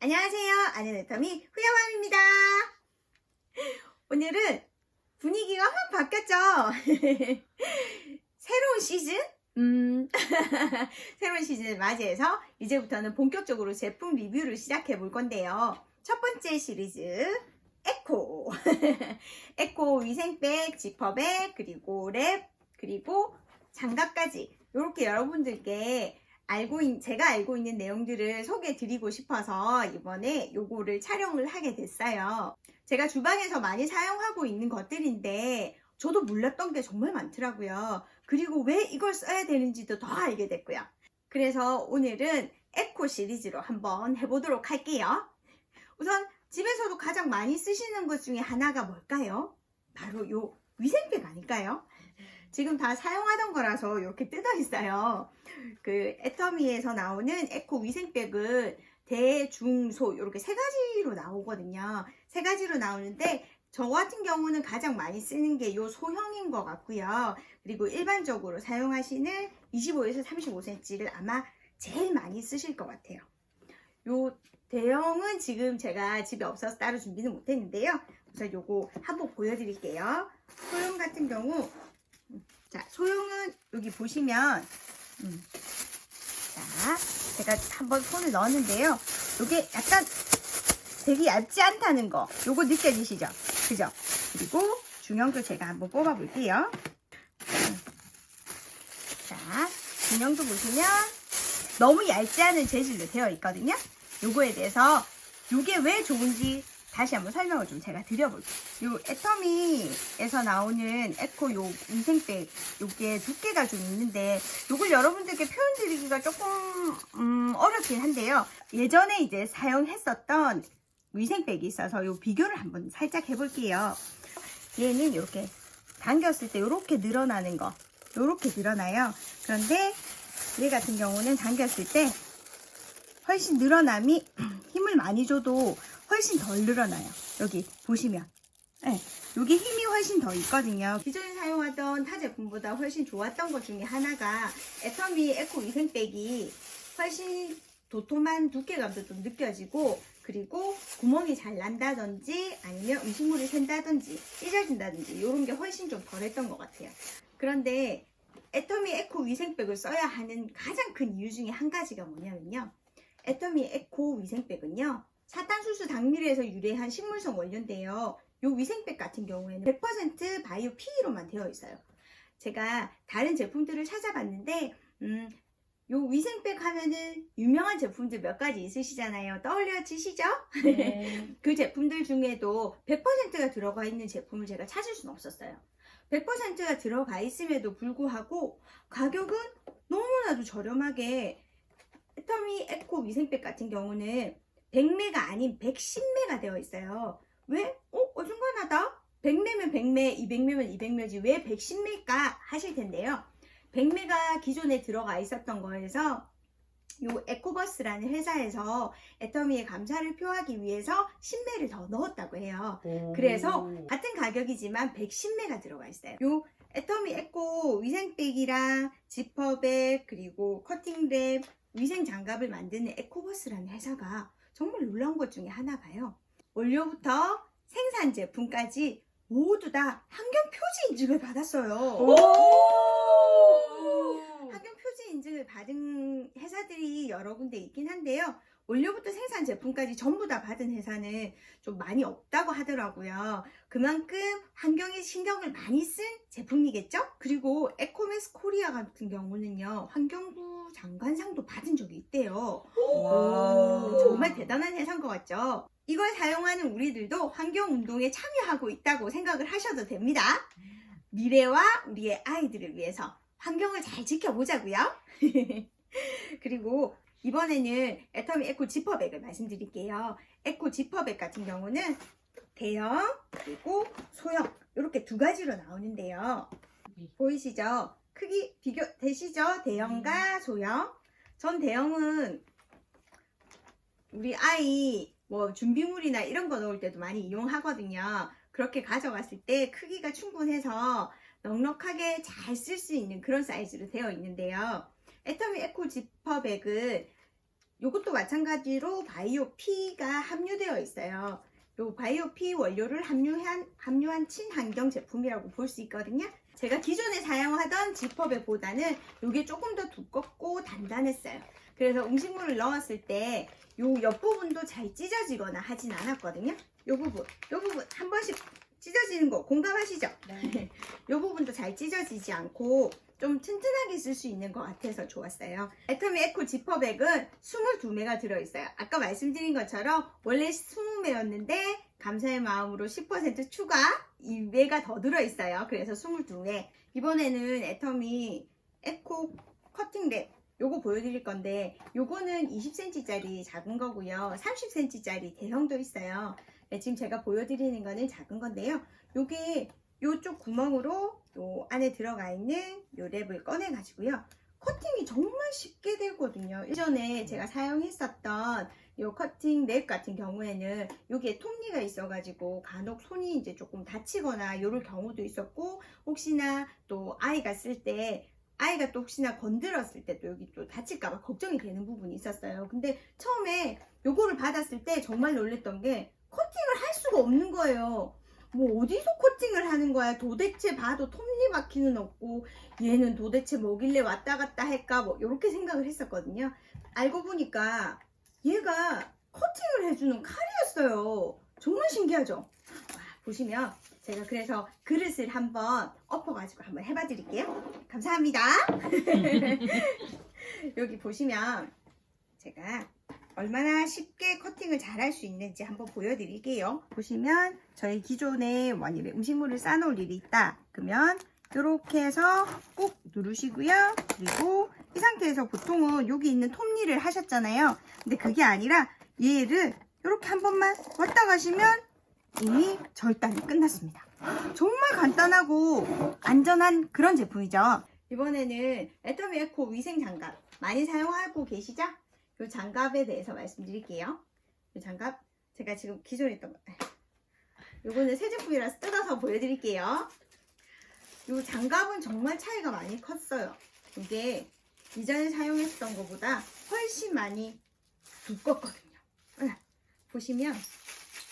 안녕하세요. 아내네터미 후야맘입니다. 오늘은 분위기가 확 바뀌었죠? 새로운 시즌? 음, 새로운 시즌을 맞이해서 이제부터는 본격적으로 제품 리뷰를 시작해 볼 건데요. 첫 번째 시리즈, 에코. 에코 위생백, 지퍼백, 그리고 랩, 그리고 장갑까지. 이렇게 여러분들께 알고 있, 제가 알고 있는 내용들을 소개해 드리고 싶어서 이번에 요거를 촬영을 하게 됐어요. 제가 주방에서 많이 사용하고 있는 것들인데 저도 몰랐던 게 정말 많더라고요. 그리고 왜 이걸 써야 되는지도 더 알게 됐고요. 그래서 오늘은 에코 시리즈로 한번 해보도록 할게요. 우선 집에서도 가장 많이 쓰시는 것 중에 하나가 뭘까요? 바로 요 위생백 아닐까요? 지금 다 사용하던 거라서 이렇게 뜯어 있어요. 그 애터미에서 나오는 에코 위생백은 대, 중, 소 이렇게 세 가지로 나오거든요. 세 가지로 나오는데 저 같은 경우는 가장 많이 쓰는 게 요 소형인 것 같고요. 그리고 일반적으로 사용하시는 25에서 35cm를 아마 제일 많이 쓰실 것 같아요. 요 대형은 지금 제가 집에 없어서 따로 준비는 못했는데요. 우선 요거 한번 보여드릴게요. 소형 같은 경우 자, 소형은 여기 보시면 음, 자, 제가 한번 손을 넣었는데요. 이게 약간 되게 얇지 않다는 거 요거 느껴지시죠? 그죠? 그리고 중형도 제가 한번 뽑아 볼게요. 자, 중형도 보시면 너무 얇지 않은 재질로 되어 있거든요. 요거에 대해서 요게 왜 좋은지 다시 한번 설명을 좀 제가 드려볼게요. 요 애터미에서 나오는 에코 요 위생백 요게 두께가 좀 있는데 요걸 여러분들께 표현 드리기가 조금 음, 어렵긴 한데요. 예전에 이제 사용했었던 위생백이 있어서 요 비교를 한번 살짝 해볼게요. 얘는 이렇게 당겼을 때 이렇게 늘어나는 거 이렇게 늘어나요. 그런데 얘 같은 경우는 당겼을 때 훨씬 늘어남이 힘을 많이 줘도 훨씬 덜 늘어나요. 여기 보시면. 네, 여기 힘이 훨씬 더 있거든요. 기존에 사용하던 타 제품보다 훨씬 좋았던 것 중에 하나가 애터미 에코 위생백이 훨씬 도톰한 두께감도 좀 느껴지고 그리고 구멍이 잘 난다든지 아니면 음식물이 샌다든지 찢어진다든지 이런 게 훨씬 좀 덜했던 것 같아요. 그런데 애터미 에코 위생백을 써야 하는 가장 큰 이유 중에 한 가지가 뭐냐면요. 애터미 에코 위생백은요. 사탄수수 당밀에서 유래한 식물성 원료인데요. 요 위생백 같은 경우에는 100% 바이오 PE로만 되어 있어요. 제가 다른 제품들을 찾아봤는데 음, 요 위생백 하면은 유명한 제품들 몇 가지 있으시잖아요. 떠올려지시죠? 네. 그 제품들 중에도 100%가 들어가 있는 제품을 제가 찾을 수는 없었어요. 100%가 들어가 있음에도 불구하고 가격은 너무나도 저렴하게 애터미 에코 위생백 같은 경우는 100매가 아닌 110매가 되어 있어요. 왜? 어? 어중간하다? 100매면 100매, 200매면 200매지 왜 110매일까 하실 텐데요. 100매가 기존에 들어가 있었던 거에서 요 에코버스라는 회사에서 애터미의 감사를 표하기 위해서 10매를 더 넣었다고 해요. 그래서 같은 가격이지만 110매가 들어가 있어요. 요 애터미 에코 위생백이랑 지퍼백 그리고 커팅랩 위생 장갑을 만드는 에코버스라는 회사가 정말 놀라운 것 중에 하나가요. 원료부터 생산 제품까지 모두 다 환경 표지 인증을 받았어요. 환경 표지 인증을 받은 회사들이 여러 군데 있긴 한데요. 원료부터 생산 제품까지 전부 다 받은 회사는 좀 많이 없다고 하더라고요. 그만큼 환경에 신경을 많이 쓴 제품이겠죠? 그리고 에코메스 코리아 같은 경우는요, 환경부 장관상도 받은 적이 있대요. 오, 정말 대단한 회사인 것 같죠? 이걸 사용하는 우리들도 환경운동에 참여하고 있다고 생각을 하셔도 됩니다. 미래와 우리의 아이들을 위해서 환경을 잘 지켜보자고요. 그리고 이번에는 애터미 에코 지퍼백을 말씀드릴게요. 에코 지퍼백 같은 경우는 대형 그리고 소형 이렇게 두 가지로 나오는데요. 보이시죠? 크기 비교 되시죠? 대형과 소형. 전 대형은 우리 아이 뭐 준비물이나 이런 거 넣을 때도 많이 이용하거든요. 그렇게 가져갔을 때 크기가 충분해서 넉넉하게 잘 쓸 수 있는 그런 사이즈로 되어 있는데요. 애터미 에코 지퍼백은 이것도 마찬가지로 바이오 P가 함유되어 있어요. 요 바이오 P 원료를 함유한 함유한 친환경 제품이라고 볼 수 있거든요. 제가 기존에 사용하던 지퍼백보다는 이게 조금 더 두껍고 단단했어요. 그래서 음식물을 넣었을 때 요 옆부분도 잘 찢어지거나 하진 않았거든요. 요 부분, 요 부분 한 번씩 찢어지는 거 공감하시죠? 네. 이 부분도 잘 찢어지지 않고 좀 튼튼하게 쓸 수 있는 것 같아서 좋았어요. 애터미 에코 지퍼백은 22매가 들어있어요. 아까 말씀드린 것처럼 원래 20매였는데 감사의 마음으로 10% 추가 2매가 더 들어있어요. 그래서 22매. 이번에는 애터미 에코 커팅랩 요거 보여드릴 건데 요거는 20cm짜리 작은 거고요. 30cm짜리 대형도 있어요. 네, 지금 제가 보여드리는 거는 작은 건데요. 요게 요쪽 구멍으로 요 안에 들어가 있는 요 랩을 꺼내 가지고요. 커팅이 정말 쉽게 되거든요. 예전에 제가 사용했었던 요 커팅 랩 같은 경우에는 여기에 톱니가 있어가지고 간혹 손이 이제 조금 다치거나 요럴 경우도 있었고 혹시나 또 아이가 쓸 때 아이가 또 혹시나 건드렸을 때 또 여기 또 다칠까봐 걱정이 되는 부분이 있었어요. 근데 처음에 요거를 받았을 때 정말 놀랬던 게 커팅을 할 수가 없는 거예요. 뭐 어디서 커팅을 하는 거야? 도대체 봐도 톱니바퀴는 없고 얘는 도대체 뭐길래 왔다 갔다 할까? 뭐 이렇게 생각을 했었거든요. 알고 보니까 얘가 커팅을 해주는 칼이었어요. 정말 신기하죠? 와, 보시면 제가 그래서 그릇을 한번 엎어가지고 한번 해봐 드릴게요. 감사합니다. 여기 보시면 제가 얼마나 쉽게 커팅을 잘 할 수 있는지 한번 보여드릴게요. 보시면 저희 기존에 만약에 음식물을 싸놓을 일이 있다. 그러면 이렇게 해서 꾹 누르시고요. 그리고 이 상태에서 보통은 여기 있는 톱니를 하셨잖아요. 근데 그게 아니라 얘를 이렇게 한 번만 왔다 가시면 이미 절단이 끝났습니다. 정말 간단하고 안전한 그런 제품이죠. 이번에는 애터미 에코 위생 장갑 많이 사용하고 계시죠? 이 장갑에 대해서 말씀드릴게요. 이 장갑 제가 지금 기존에 있던 거 요거는 새 제품이라서 뜯어서 보여드릴게요. 이 장갑은 정말 차이가 많이 컸어요. 이게 이전에 사용했던 것보다 훨씬 많이 두껍거든요. 네. 보시면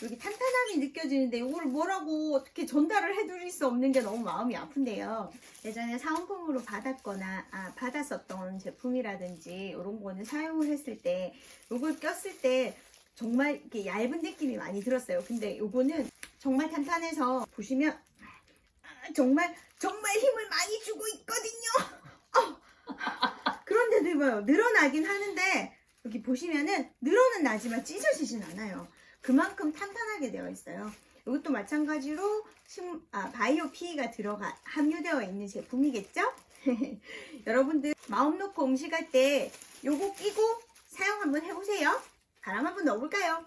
여기 탄탄함이 느껴지는데 이거를 뭐라고 어떻게 전달을 해드릴 수 없는 게 너무 마음이 아픈데요. 예전에 사은품으로 받았거나 아, 받았었던 제품이라든지 이런 거는 사용을 했을 때 이걸 꼈을 때 정말 이렇게 얇은 느낌이 많이 들었어요. 근데 이거는 정말 탄탄해서 보시면 아, 정말 정말 힘을 많이 주고 있거든요. 어. 그런데도 봐요. 늘어나긴 하는데 여기 보시면은 늘어는 나지만 찢어지진 않아요. 그만큼 탄탄하게 되어 있어요. 이것도 마찬가지로 심- 아, 바이오 P가 들어가 함유되어 있는 제품이겠죠? 여러분들 마음 놓고 음식할 때 요거 끼고 사용 한번 해보세요. 바람 한번 넣어볼까요?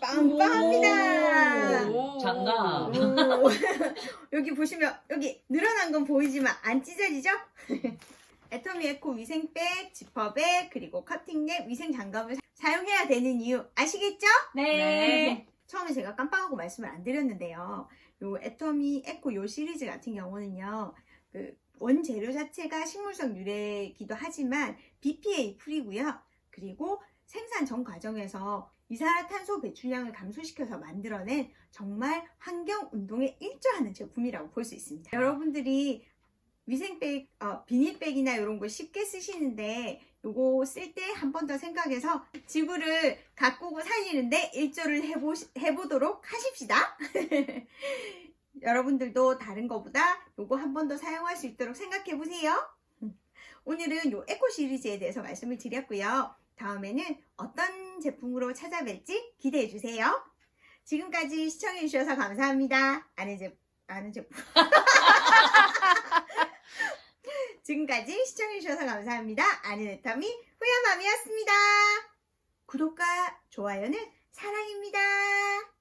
빵빵합니다. 오. 장갑. 오. 여기 보시면 여기 늘어난 건 보이지만 안 찢어지죠? 애터미 에코 위생백, 지퍼백, 그리고 커팅랩, 위생 장갑을 사용해야 되는 이유 아시겠죠? 네. 처음에 제가 깜빡하고 말씀을 안 드렸는데요. 요 애터미 에코 요 시리즈 같은 경우는요. 그 원재료 자체가 식물성 유래이기도 하지만 BPA 프리고요. 그리고 생산 전 과정에서 이산화탄소 배출량을 감소시켜서 만들어낸 정말 환경 운동에 일조하는 제품이라고 볼 수 있습니다. 여러분들이 위생백, 어, 비닐백이나 이런 거 쉽게 쓰시는데 요거 쓸 때 한 번 더 생각해서 지구를 가꾸고 살리는데 일조를 해보, 해보도록 하십시다. 여러분들도 다른 거보다 요거 한 번 더 사용할 수 있도록 생각해 보세요. 오늘은 요 에코 시리즈에 대해서 말씀을 드렸고요. 다음에는 어떤 제품으로 찾아뵐지 기대해 주세요. 지금까지 시청해 주셔서 감사합니다. 아는 제 아는 제품. 지금까지 시청해 주셔서 감사합니다. 아는 애터미 후야맘이었습니다. 구독과 좋아요는 사랑입니다.